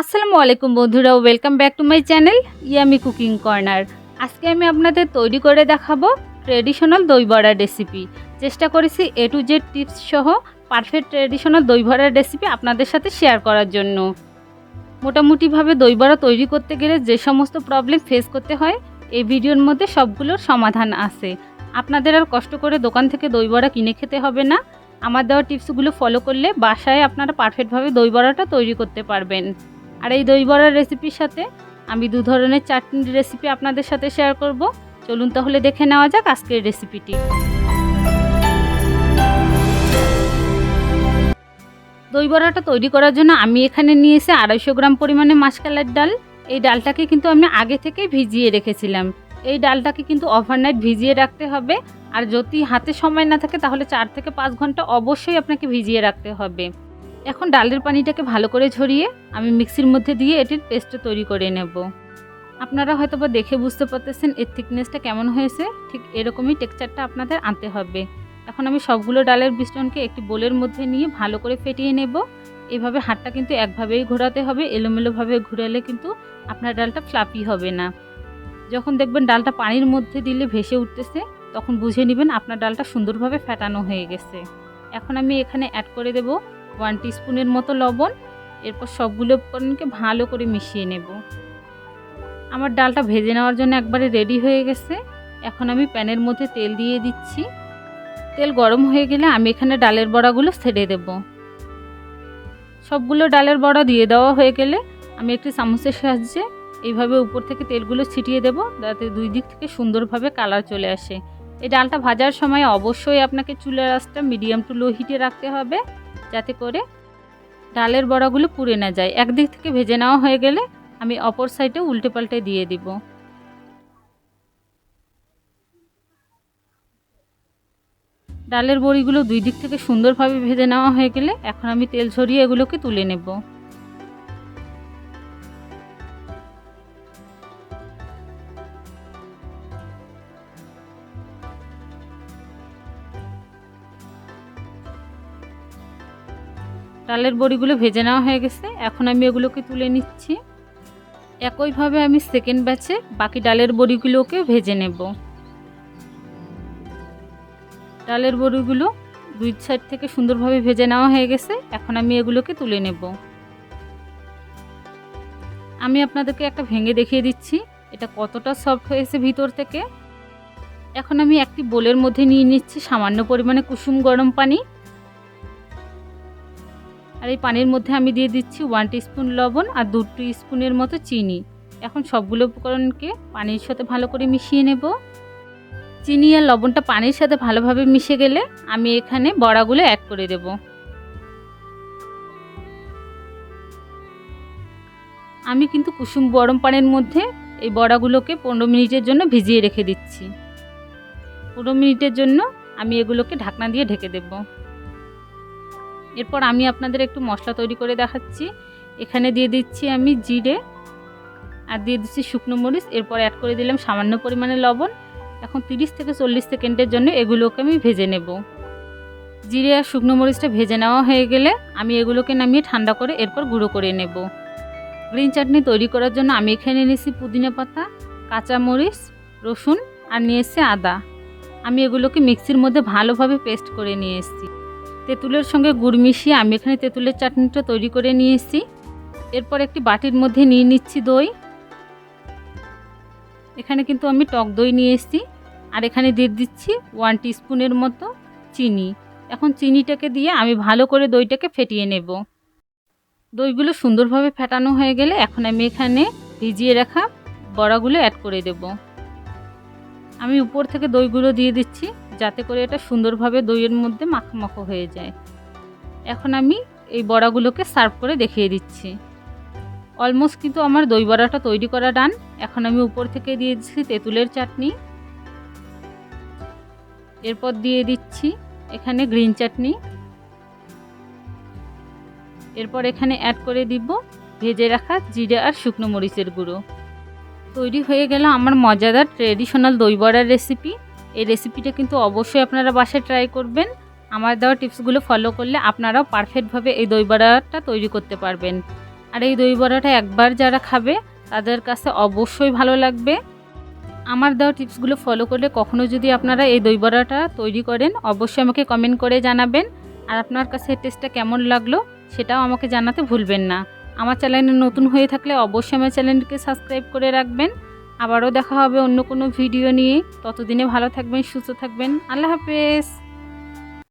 আসসালামু আলাইকুম বন্ধুরা welcome back to my channel Yummy Cooking Corner আজকে আমি আপনাদের তৈরি করে দেখাবো ট্রেডিশনাল দই বড়ার রেসিপি চেষ্টা করেছি এ টু জেড টিপস সহ পারফেক্ট ট্রেডিশনাল দই বড়ার রেসিপি আপনাদের সাথে শেয়ার করার জন্য। মোটামুটিভাবে দই বড়া তৈরি করতে গেলে যে সমস্ত প্রবলেম ফেস করতে হয়, এই ভিডিওর মধ্যে সবগুলোর সমাধান আছে। আপনাদের আর কষ্ট করে দোকান থেকে দই বড়া কিনে খেতে হবে না। আমার দেওয়া টিপসগুলো ফলো করলে বাসায় আপনারা পারফেক্টভাবে দই বড়াটা তৈরি করতে পারবেন। আর এই দই বড়ার রেসিপির সাথে আমি দু ধরনের চাটনির রেসিপি আপনাদের সাথে শেয়ার করব। চলুন তাহলে দেখে নেওয়া যাক আজকের রেসিপিটি দই বড়াটা তৈরি করার জন্য আমি এখানে নিয়েছি আড়াইশো গ্রাম পরিমাণে মাসকালের ডাল। এই ডালটাকে কিন্তু আমি আগে থেকেই ভিজিয়ে রেখেছিলাম। এই ডালটাকে কিন্তু ওভারনাইট ভিজিয়ে রাখতে হবে। আর যদি হাতে সময় না থাকে তাহলে চার থেকে পাঁচ ঘণ্টা অবশ্যই আপনাকে ভিজিয়ে রাখতে হবে। এখন ডালের পানিটাকে ভালো করে ঝরিয়ে আমি মিক্সির মধ্যে দিয়ে এটির পেস্ট তৈরি করে নেব। আপনারা হয়তো বা দেখে বুঝতে পারতেছেন এর থিকনেসটা কেমন হয়েছে, ঠিক এরকমই টেক্সচারটা আপনাদের আনতে হবে। এখন আমি সবগুলো ডালের মিশ্রণকে একটি বোলের মধ্যে নিয়ে ভালো করে ফেটিয়ে নেব। এভাবে হাতটা কিন্তু একভাবেই ঘোরাতে হবে, এলোমেলোভাবে ঘুরালে কিন্তু আপনার ডালটা ফ্লাপি হবে না। যখন দেখবেন ডালটা পানির মধ্যে দিলে ভেসে উঠতেছে, তখন বুঝে নেবেন আপনার ডালটা সুন্দরভাবে ফেটানো হয়ে গেছে। এখন আমি এখানে অ্যাড করে দেব ওয়ান টিস্পুনের মতো লবণ, এরপর সবগুলো উপকরণকে ভালো করে মিশিয়ে নেব। আমার ডালটা ভেজে নেওয়ার জন্য একবারে রেডি হয়ে গেছে। এখন আমি প্যানের মধ্যে তেল দিয়ে দিচ্ছি। তেল গরম হয়ে গেলে আমি এখানে ডালের বড়াগুলো ছেড়ে দেব। সবগুলো ডালের বড়া দিয়ে দেওয়া হয়ে গেলে আমি একটি চামচের সাহায্যে এইভাবে উপর থেকে তেলগুলো ছিটিয়ে দেব, যাতে দুই দিক থেকে সুন্দরভাবে কালার চলে আসে। এই ডালটা ভাজার সময় অবশ্যই আপনাকে চুলের আঁচটা মিডিয়াম টু লো হিটে রাখতে হবে। যাতে করে ডালের বড়াগুলো পুড়ে না যায়। একদিক থেকে ভেজে নেওয়া হয়ে গেলে আমি অপর সাইডে উল্টে পাল্টে দিয়ে দিব। ডালের বড়িগুলো দুই দিক থেকে সুন্দরভাবে ভেজে নেওয়া হয়ে গেলে এখন আমি তেল ছড়িয়ে এগুলোকে তুলে নেব। ডালের বড়িগুলো ভেজে নেওয়া হয়ে গেছে। এখন আমি এগুলোকে তুলে নিচ্ছি। একইভাবে আমি সেকেন্ড ব্যাচে বাকি ডালের বড়িগুলোকে ভেজে নেব। ডালের বড়িগুলো দুই সাইড থেকে সুন্দরভাবে ভেজে নেওয়া হয়ে গেছে। এখন আমি এগুলোকে তুলে নেব। আমি আপনাদেরকে একটা ভেঙে দেখিয়ে দিচ্ছি। এটা কতটা সফট হয়েছে ভিতর থেকে। এখন আমি একটি বোলের মধ্যে নিয়ে নিচ্ছি সামান্য পরিমাণে কুসুম গরম পানি। আর এই পানির মধ্যে আমি দিয়ে দিচ্ছি ওয়ান স্পুন লবণ আর দু স্পুনের মতো চিনি। এখন সবগুলো উপকরণকে পানির সাথে ভালো করে মিশিয়ে নেব। চিনি আর লবণটা পানির সাথে ভালোভাবে মিশে গেলে আমি এখানে বড়াগুলো অ্যাড করে দেব। আমি কিন্তু কুসুম গরম পানির মধ্যে এই বড়াগুলোকে পনেরো মিনিটের জন্য ভিজিয়ে রেখে দিচ্ছি। পনেরো মিনিটের জন্য আমি এগুলোকে ঢাকনা দিয়ে ঢেকে দেবো। এরপর আমি আপনাদের একটু মশলা তৈরি করে দেখাচ্ছি। এখানে দিয়ে দিচ্ছি আমি জিরে আর দিয়ে দিচ্ছি শুকনো মরিচ। এরপর অ্যাড করে দিলাম সামান্য পরিমাণে লবণ। এখন তিরিশ থেকে চল্লিশ সেকেন্ডের জন্য এগুলোকে আমি ভেজে নেব। জিরে আর শুকনো মরিচটা ভেজে নেওয়া হয়ে গেলে আমি এগুলোকে নামিয়ে ঠান্ডা করে এরপর গুঁড়ো করে নেব। গ্রিন চাটনি তৈরি করার জন্য আমি এখানে নিয়েছি পুদিনা পাতা, কাঁচা মরিচ, রসুন আর নিয়ে এসেছি আদা। আমি এগুলোকে মিক্সির মধ্যে ভালোভাবে পেস্ট করে নিয়ে এসেছি। তেঁতুলের সঙ্গে গুড় মিশিয়ে আমি এখানে তেঁতুলের চাটনিটা তৈরি করে নিয়ে এসেছি। এরপর একটি বাটির মধ্যে নিয়ে নিচ্ছি দই। এখানে কিন্তু আমি টক দই নিয়ে এসেছি। আর এখানে দিয়ে দিচ্ছি ওয়ান স্পুনের মতো চিনি। এখন চিনিটাকে দিয়ে আমি ভালো করে দইটাকে ফেটিয়ে নেব। দইগুলো সুন্দরভাবে ফেটানো হয়ে গেলে এখন আমি এখানে ভিজিয়ে রাখা বড়াগুলো অ্যাড করে দেব। আমি উপর থেকে দইগুলো দিয়ে দিচ্ছি। যাতে করে এটা সুন্দরভাবে দইয়ের মধ্যে মাখো হয়ে যায়। এখন আমি এই বড়াগুলোকে সার্ভ করে দেখিয়ে দিচ্ছি। অলমোস্ট কিন্তু আমার দই বড়াটা তৈরি করা ডান। এখন আমি উপর থেকে দিয়ে দিচ্ছি তেঁতুলের চাটনি। এরপর দিয়ে দিচ্ছি এখানে গ্রিন চাটনি। এরপর এখানে অ্যাড করে দিব ভেজে রাখা জিরে আর শুকনো মরিচের গুঁড়ো। তৈরি হয়ে গেল আমার মজাদার ট্রেডিশনাল দই বড়ার রেসিপি এই রেসিপিটা কিন্তু অবশ্যই আপনারা বাসায় ট্রাই করবেন। আমার দেওয়া টিপসগুলো ফলো করলে আপনারাও পারফেক্টভাবে এই দই বড়াটা তৈরি করতে পারবেন। আর এই দই বড়াটা একবার যারা খাবে, তাদের কাছে অবশ্যই ভালো লাগবে। আমার দেওয়া টিপসগুলো ফলো করলে কখনো যদি আপনারা এই দই বড়াটা তৈরি করেন, অবশ্যই আমাকে কমেন্ট করে জানাবেন। আর আপনার কাছে টেস্টটা কেমন লাগল, সেটাও আমাকে জানাতে ভুলবেন না। আমার চ্যানেলে নতুন হয়ে থাকলে অবশ্যই আমার চ্যানেলটিকে সাবস্ক্রাইব করে রাখবেন। আবারও দেখা হবে অন্য কোনো ভিডিও নিয়ে। ততদিনে ভালো থাকবেন সুস্থ থাকবেন। আল্লাহ হাফেজ।